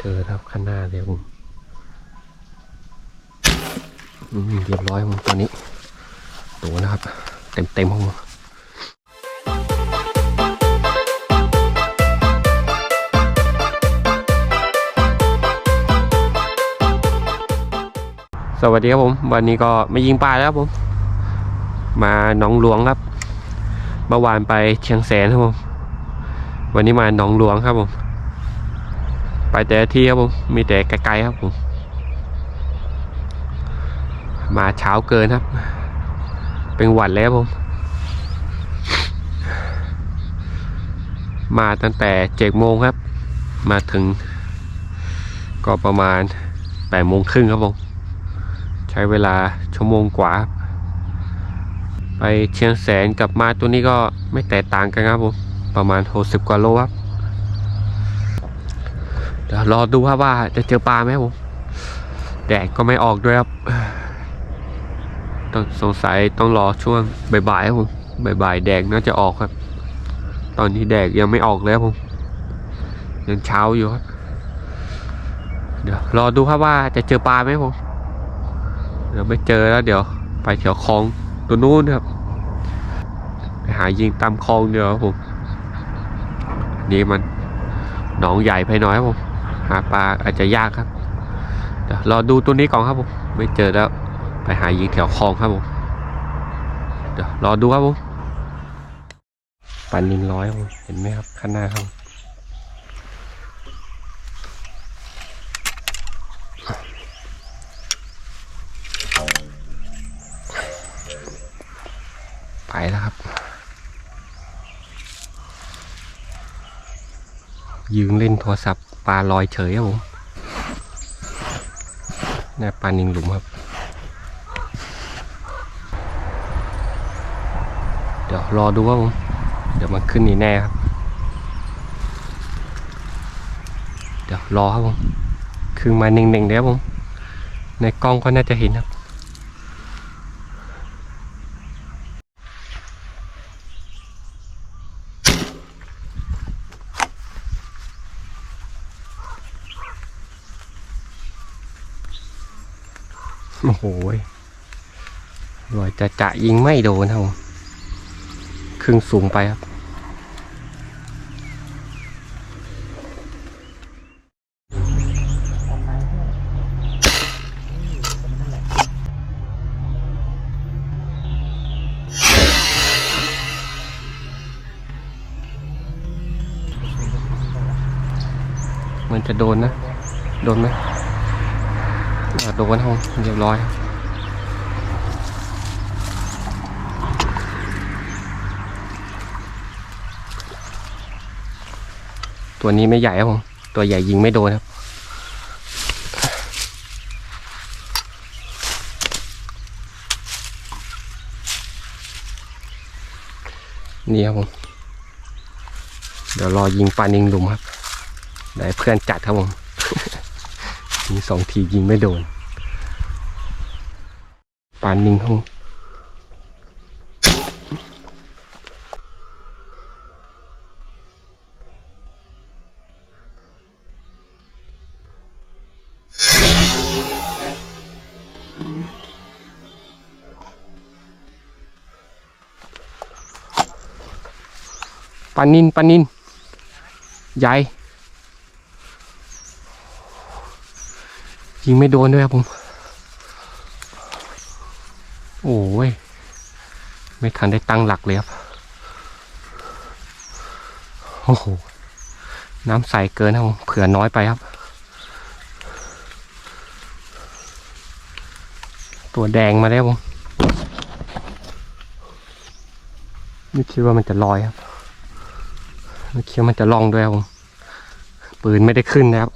เจอครับข้างหน้าเลยผมเรียบร้อยผมตอนนี้โดนนะครับ เต็มเต็มๆครับผมสวัสดีครับผม วันนี้ก็ไม่ยิงปลาแล้วครับผม มาหนองหลวงครับเมื่อวานไปเชียงแสนครับผม วันนี้มาหนองหลวงครับผม ไปแต่ที่ครับผมมีแต่ไกลๆครับผมมาเช้าเกินครับ เป็นหวัดแล้วผม มาตั้งแต่เจ็ดโมงครับ มาถึง ก็ประมาณแปดโมงครึ่งครับผม ใช้เวลาชั่วโมงกว่า ไปเชียงแสนกับมาตัวนี้ก็ไม่แตกต่างกันครับผม ประมาณหกสิบกว่าโลครับ เดี๋ยวรอดูครับว่าจะเจอปลาไหมผมแดดก็ไม่ออกด้วยครับต้องสงสัยต้องรอช่วงบ่ายๆครับผมบ่ายๆแดดน่าจะออกครับ ตอนนี้แดดยังไม่ออกเลยครับผมยังเช้าอยู่ครับเดี๋ยวรอดูครับว่าจะเจอปลาไหมผมเดี๋ยวไม่เจอแล้วเดี๋ยว ไปแถวคลองตัวนู้นครับไปหายิงตามคลองเดี๋ยวครับผมนี่มันหนองใหญ่ไปหน่อยครับผม หาปลาอาจจะยากครับเดี๋ยวรอดูตัวนี้ก่อนครับผมไม่เจอแล้ว ไปหายิงแถวคลองครับผมเดี๋ยวรอดูครับผมปันนินร้อยครับผมเห็นไหมครับข้างหน้าครับไปแล้วครับ ยืนเล่นโทรศัพท์ปลาลอยเฉยครับผมนี่ปลานิงหลุมครับ เดี๋ยวรอดูว่าผม เดี๋ยวมันขึ้นนี่แน่ครับ เดี๋ยวรอครับผมคือมาหนึ่งๆเดี๋ยวผม ในกล้องก็น่าจะเห็นครับ โอ้โหยรวยจะจะยิงไม่โดนครับผมครึ่งสูงไปครับ มันจะโดนนะ โดนไหม โดนครับผมเรียบร้อยตัวนี้ไม่ใหญ่ครับผมตัวใหญ่ยิงไม่โดนครับนี่ครับผมเดี๋ยวรอยิงปลานิงหลุมครับได้เพื่อนจัดครับผมยิงสองทียิงไม่โดน ปานนิงครับผมปานินปานินใหญ่ยิงไม่โดนด้วยครับผม โอ้ย ไม่ทันได้ตั้งหลักเลยครับ โอ้โห น้ำใสเกินครับผมเผื่อน้อยไปครับ ตัวแดงมาแล้วผมไม่คิดว่ามันจะลอยครับไม่คิดว่ามันจะล่องด้วยครับผม ปืนไม่ได้ขึ้นนะครับ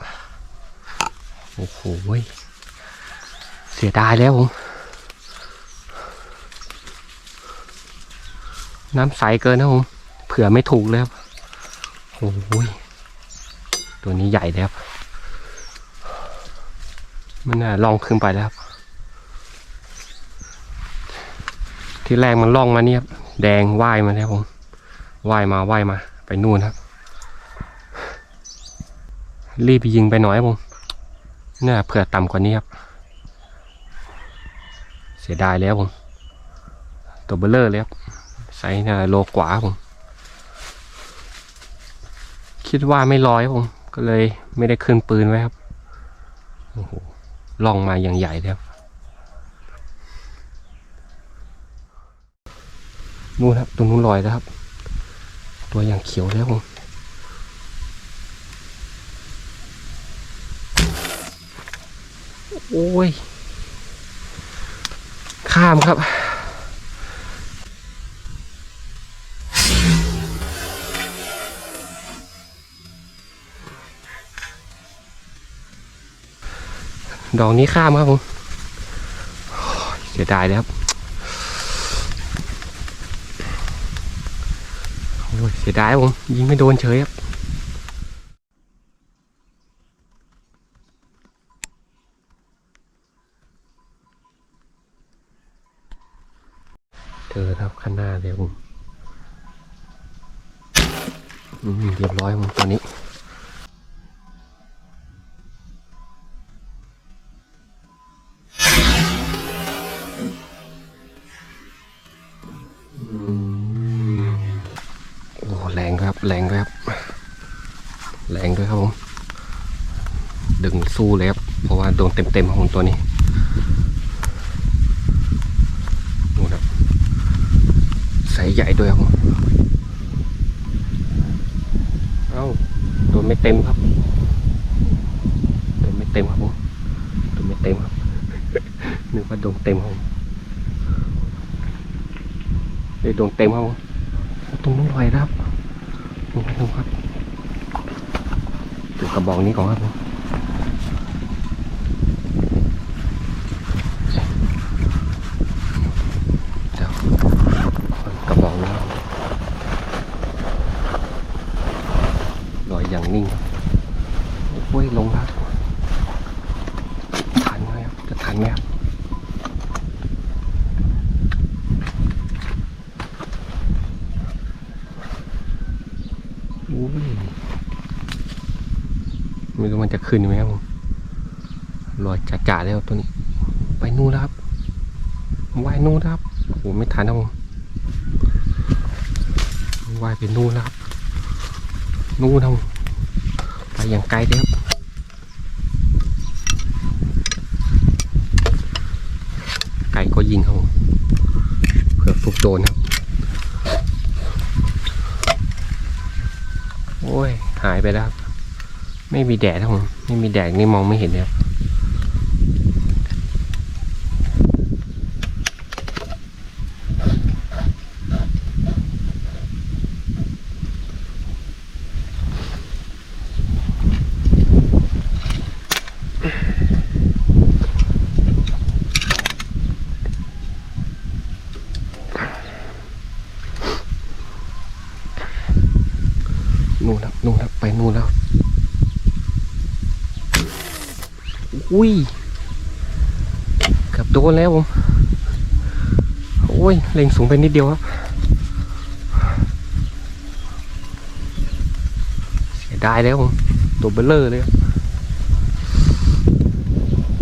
โอ้โหยเสียดายแล้วผม น้ำใสเกินนะผม เผื่อไม่ถูกเลยครับโอ้ยตัวนี้ใหญ่เลยครับ มันน่าล่องขึ้นไปแล้วครับ ที่แรกมันล่องมาเนี่ย แดงว่ายมาแล้วผมว่ายมาว่ายมา ไปนู่นครับ รีบยิงไปหน่อยครับผมน่าเผื่อต่ำกว่านี้ครับ เสียดายแล้วผม ตัวเบลเลอร์เลยครับ ไซส์น่าโลกว่าผม คิดว่าไม่ร้อยผม ก็เลยไม่ได้ขึ้นปืนไว้ครับโอ้โหลองมาอย่างใหญ่เลยครับนู่นครับตัวนู้นลอยแล้วครับ ตัวอย่างเขียวแล้วผมโอ้ย ข้ามครับ ดอกนี้ข้ามครับผมเสียดายเลยครับโอ้ยเสียดายผมยิงไม่โดนเฉยครับเจอครับข้างหน้าเลยครับผมเรียบร้อยครับผมตอนนี้ แรงครับแรงครับ แรงด้วยครับผม ดึงสู้เลยครับ เพราะว่าโดนเต็มๆครับผมตัวนี้ดูครับใส่ใหญ่ด้วยครับผมเอ้าโดนไม่เต็มครับโดนไม่เต็มครับผมโดนไม่เต็มครับนึกว่าโดนเต็มครับผมเลยโดนเต็มครับผมตรงนู้นลอยนะครับ ตรงนู้นครับจุดกระบอกนี้ก่อนครับผมเดี๋ยวกระบอกนี้ลอยอย่างนิ่งอ้ยลงครับทันไหมครับ จะทันไหมครับ อุ้ยไม่รู้มันจะ ขึ้นไหมครับผมลอยจ่าๆแล้วตัวนี้ ไปนู่นแล้วครับว่ายนู่นครับโอ้โหไม่ทันครับผมว่ายไปนู่นแล้วครับ นู่นครับผมไปอย่างไกลเลยครับไกลก็ยิงครับเผื่อฟุกโดนครับ โอ้ย หายไปแล้วครับไม่มีแดดครับผม ไม่มีแดดนี่มองไม่เห็นเลยครับนู่นครับนู่นครับไปนู่นแล้ว อุ้ยเกือบโดนแล้วผมโอ้ยเล็งสูงไปนิดเดียวครับเสียดายแล้วผมตัวเบลเลอร์เลยครับ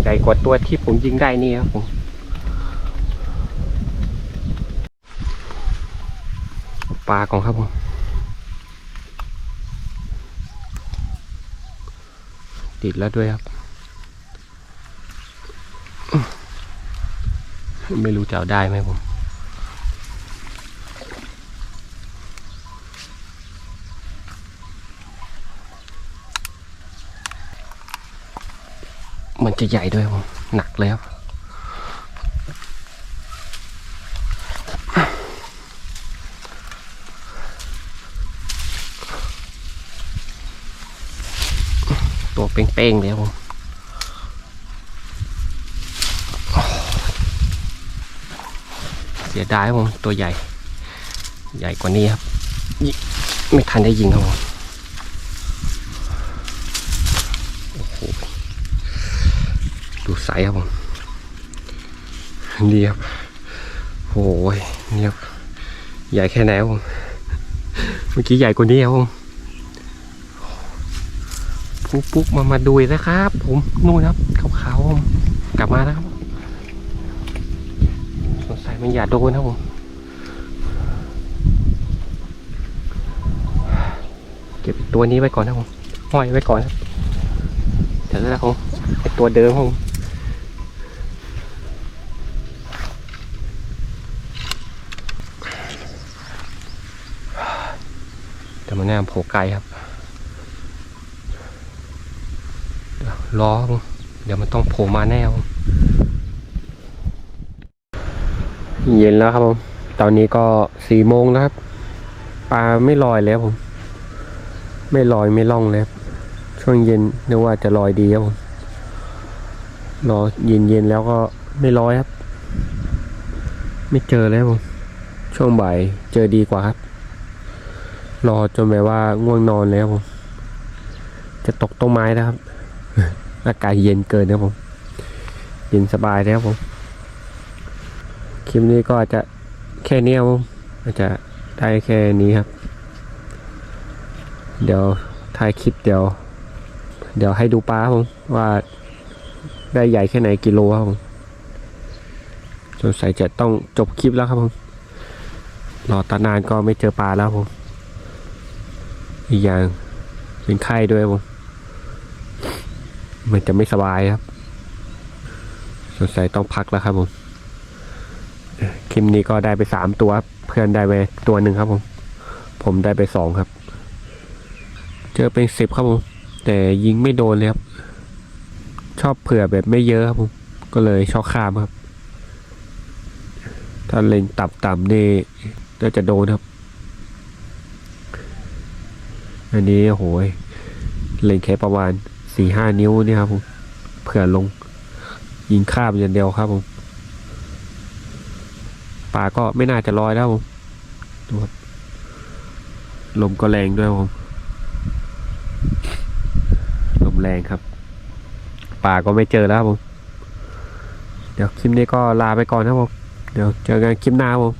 ใหญ่กว่าตัวที่ผมยิงได้นี่ครับผมปลาก่อนครับผมติดแล้วด้วยครับ ไม่รู้จะเอาได้ไหมผม มันจะใหญ่ด้วยผม หนักเลยครับตัวเป้งๆเลยครับผม สียดายครับผมตัวใหญ่ ใหญ่กว่านี้ครับยิไม่ทันได้ยิงครับผมโอ้โหดูไซส์ครับผมนี่ครับโอ้ยนี่ครับใหญ่แค่ไหนครับผมเมื่อกี้ใหญ่กว่านี้ครับผมปุ๊กปุ๊กมามาดูนะครับ ผมนู่นครับขาวๆผมกลับมาแล้วครับ สงสัยมันอย่าโดนครับผมเก็บตัวนี้ไว้ก่อนนะผมห้อยไว้ก่อนครับเดี๋ยวนะผมไอตัวเดิมผมแต่มันแน่โผล่ไกลครับเดี๋ยวรอเดี๋ยวมันต้องโผล่มาแน่ผม เย็นแล้วครับผม ตอนนี้ก็สี่โมงแล้วครับ ปลาไม่ลอยแล้วผม ไม่ลอยไม่ล่องเลยครับช่วงเย็นนึกว่าจะลอยดีครับผม รอเย็นเย็นแล้วก็ไม่ลอยครับ ไม่เจอแล้วผม ช่วงบ่ายเจอดีกว่าครับ รอจนแบบว่าง่วงนอนแล้วผม จะตกต้นไม้นะครับ อากาศเย็นเกินนะผม เย็นสบายแล้วผม คลิปนี้ก็อาจจะแค่นี้ครับผมอาจจะได้แค่นี้ครับ เดี๋ยวถ่ายคลิปเดี๋ยว เดี๋ยวให้ดูปลาผมว่าได้ใหญ่แค่ไหนกิโลครับผมสงสัยจะต้องจบคลิปแล้วครับผมรอตานานก็ไม่เจอปลาแล้วครับผม อีกอย่างเป็นไข้ด้วยผม มันจะไม่สบายครับสงสัยต้องพักแล้วครับผม คลิปนี้ก็ได้ไปสามตัว เพื่อนได้ไปตัวหนึ่งครับผม ผมได้ไปสองครับ เจอเป็นสิบครับผม แต่ยิงไม่โดนเลยครับ ชอบเผื่อแบบไม่เยอะครับผม ก็เลยชอบข้ามครับ ถ้าเล็งต่ำๆนี่น่าจะโดนครับ อันนี้โอ้โหยเล็งแค่ประมาณสี่ห้านิ้วนี่ครับผม เผื่อลง ยิงข้ามอย่างเดียวครับผม ปลาก็ไม่น่าจะลอยแล้วผมดูครับลมก็แรงด้วยผมลมแรงครับป่าก็ไม่เจอแล้วผมเดี๋ยวคลิปนี้ก็ลาไปก่อนนะครับผมเดี๋ยวเจอกันคลิปหน้าผม